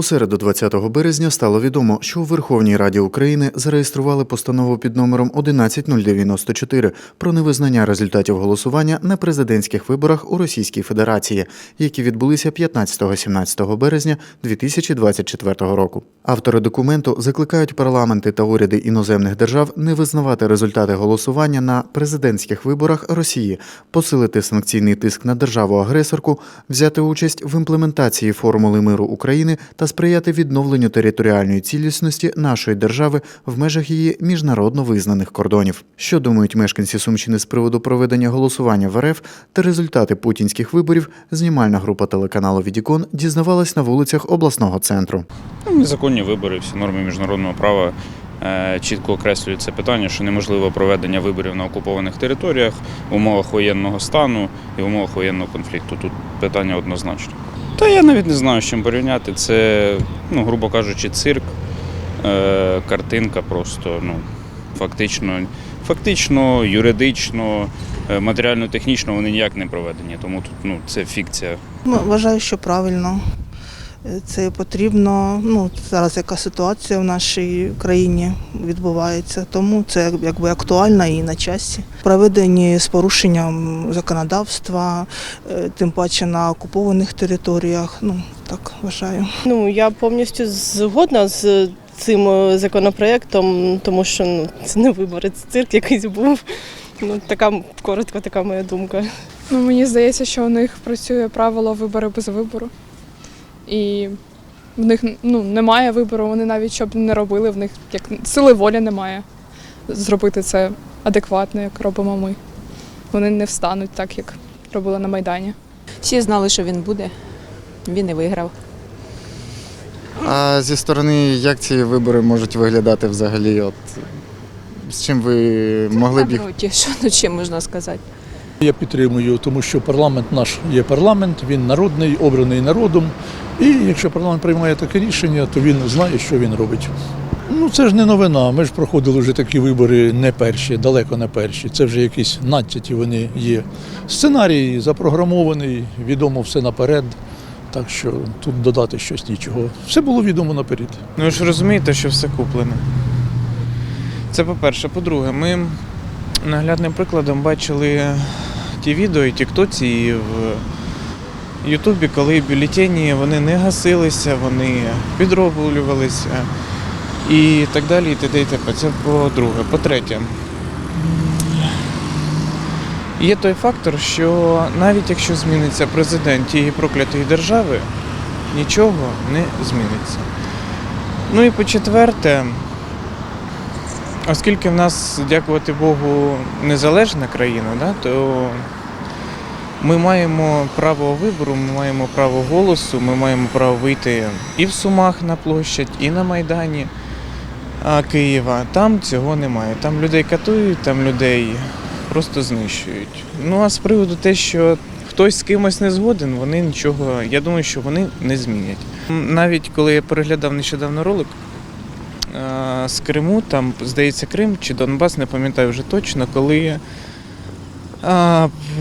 У середу 20 березня стало відомо, що у Верховній Раді України зареєстрували постанову під номером 11094 про невизнання результатів голосування на президентських виборах у Російській Федерації, які відбулися 15-17 березня 2024 року. Автори документу закликають парламенти та уряди іноземних держав не визнавати результати голосування на президентських виборах Росії, посилити санкційний тиск на державу-агресорку, взяти участь в імплементації формули миру України та сприяти відновленню територіальної цілісності нашої держави в межах її міжнародно визнаних кордонів. Що думають мешканці Сумщини з приводу проведення голосування в РФ та результати путінських виборів? Знімальна група телеканалу Відікон дізнавалась на вулицях обласного центру. Ну, Незаконні вибори, всі норми міжнародного права е, чітко окреслюють це питання, що неможливо проведення виборів на окупованих територіях в умовах воєнного стану і в умовах воєнного конфлікту. Тут питання однозначно. Та я навіть не знаю, з чим порівняти. Це, ну, грубо кажучи, цирк, е, картинка просто, ну, фактично, фактично, юридично, е, матеріально-технічно вони ніяк не проведені. Тому тут ну, це фікція. Вважаю, що правильно. Це потрібно. Ну, зараз яка ситуація в нашій країні відбувається, тому це якби актуально і на часі. Проведені з порушенням законодавства, е, тим паче на окупованих територіях. Ну, так вважаю. Ну я повністю згодна з цим е, законопроектом, тому що ну, це не вибори, це цирк якийсь був. Ну така коротко, така моя думка. Ну, мені здається, що у них працює правило вибори без вибору. І в них ну, немає вибору, вони навіть щоб не робили, в них як сили волі немає зробити це адекватно, як робимо ми. Вони не встануть так, як робили на Майдані. Всі знали, що він буде. Він і виграв. А зі сторони, як ці вибори можуть виглядати взагалі? От, з чим ви могли б їх що ну, чим можна сказати? Я підтримую, тому що парламент наш є парламент, він народний, обраний народом. І якщо парламент приймає таке рішення, то він знає, що він робить. Ну це ж не новина. Ми ж проходили вже такі вибори не перші, далеко не перші. Це вже якісь натяті вони є. Сценарій запрограмований, відомо все наперед. Так що тут додати щось нічого. Все було відомо наперед. Ну ви ж розумієте, що все куплене. Це по-перше. По-друге, ми наглядним прикладом бачили ті відео і тіктоці, і в Ютубі, коли бюлетені вони не гасилися, вони підроблювалися і так далі, і т.д. і т.п. Це по-друге. По-третє, є той фактор, що навіть якщо зміниться президент тієї проклятої держави, нічого не зміниться. Ну і по-четверте, оскільки в нас, дякувати Богу, незалежна країна, да, то ми маємо право вибору, ми маємо право голосу, ми маємо право вийти і в Сумах на площадь, і на Майдані Києва. Там цього немає. Там людей катують, там людей просто знищують. Ну а з приводу те, що хтось з кимось не згоден, вони нічого, я думаю, що вони не змінять. Навіть коли я переглядав нещодавно ролик з Криму, там, здається, Крим чи Донбас, не пам'ятаю вже точно, коли е,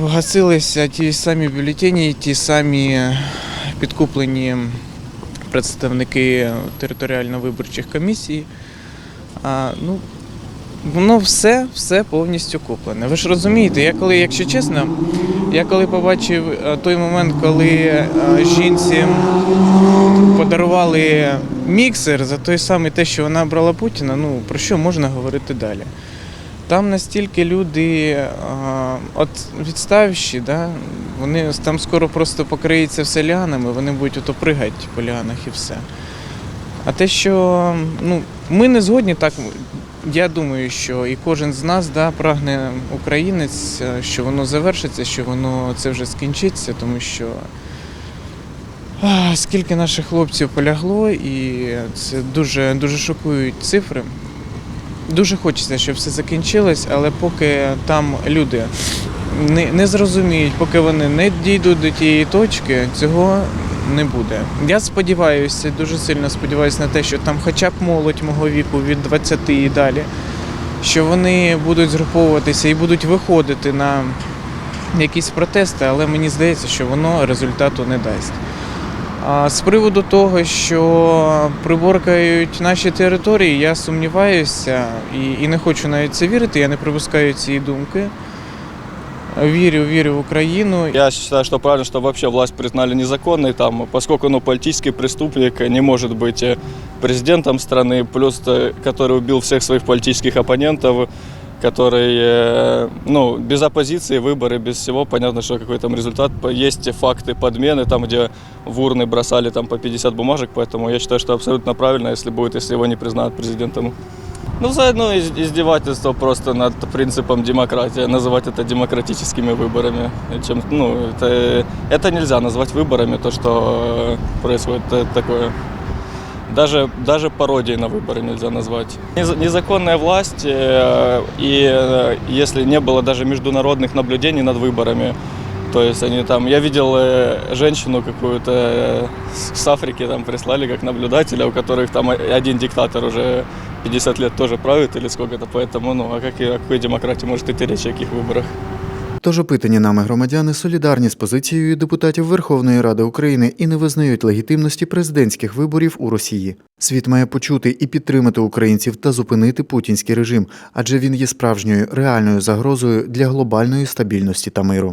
гасилися ті самі бюлетені, ті самі підкуплені представники територіально-виборчих комісій. А, ну, Воно все, все повністю куплене. Ви ж розумієте, я коли, якщо чесно, я коли побачив е, той момент, коли е, жінці подарували міксер за той самий те, що вона брала Путіна, ну про що можна говорити далі? Там настільки люди от відставші, да, вони там скоро просто покриється все ліанами, вони будуть ото пригати по ліанах і все. А те, що ну, ми не згодні, так я думаю, що і кожен з нас да, прагне українець, е, що воно завершиться, що воно це вже скінчиться, тому що скільки наших хлопців полягло, і це дуже, дуже шокують цифри. Дуже хочеться, щоб все закінчилось, але поки там люди не, не зрозуміють, поки вони не дійдуть до тієї точки, цього не буде. Я сподіваюся, дуже сильно сподіваюся на те, що там хоча б молодь мого віку від 20 і далі, що вони будуть згруповуватися і будуть виходити на якісь протести, але мені здається, що воно результату не дасть. А з приводу того, що приборкають наші території, я сумніваюся і, і не хочу навіть це вірити, я не припускаю цієї думки. Вірю, вірю в Україну. Я считаю, что правильно, что вообще власть признали незаконной, там, поскольку ну, политический преступник не может быть э, президентом страны, плюс э, который убил всех своих политических оппонентов, который, э, ну, без оппозиции, выборы, без всего, понятно, что какой там результат. Есть факты подмены, там, где в урны бросали там по 50 бумажек, поэтому я считаю, что абсолютно правильно, если будет, если его не признают президентом. Ну, заодно из- издевательство просто над принципом демократии, называть это демократическими выборами. Чем, ну, это, это нельзя назвать выборами, то, что происходит э, такое. Даже, даже пародией на выборы нельзя назвать. Нез- Незаконная власть, э, и э, если не было даже международных наблюдений над выборами, то есть они там, я видел э, женщину какую-то э, с с Африки там прислали как наблюдателя, у которых там о- один диктатор уже 50 лет тоже правит или сколько-то, поэтому, ну, а как, и- о какой демократии может идти речь, о каких выборах? Тож опитані нами громадяни солідарні з позицією депутатів Верховної Ради України і не визнають легітимності президентських виборів у Росії. Світ має почути і підтримати українців та зупинити путінський режим, адже він є справжньою реальною загрозою для глобальної стабільності та миру.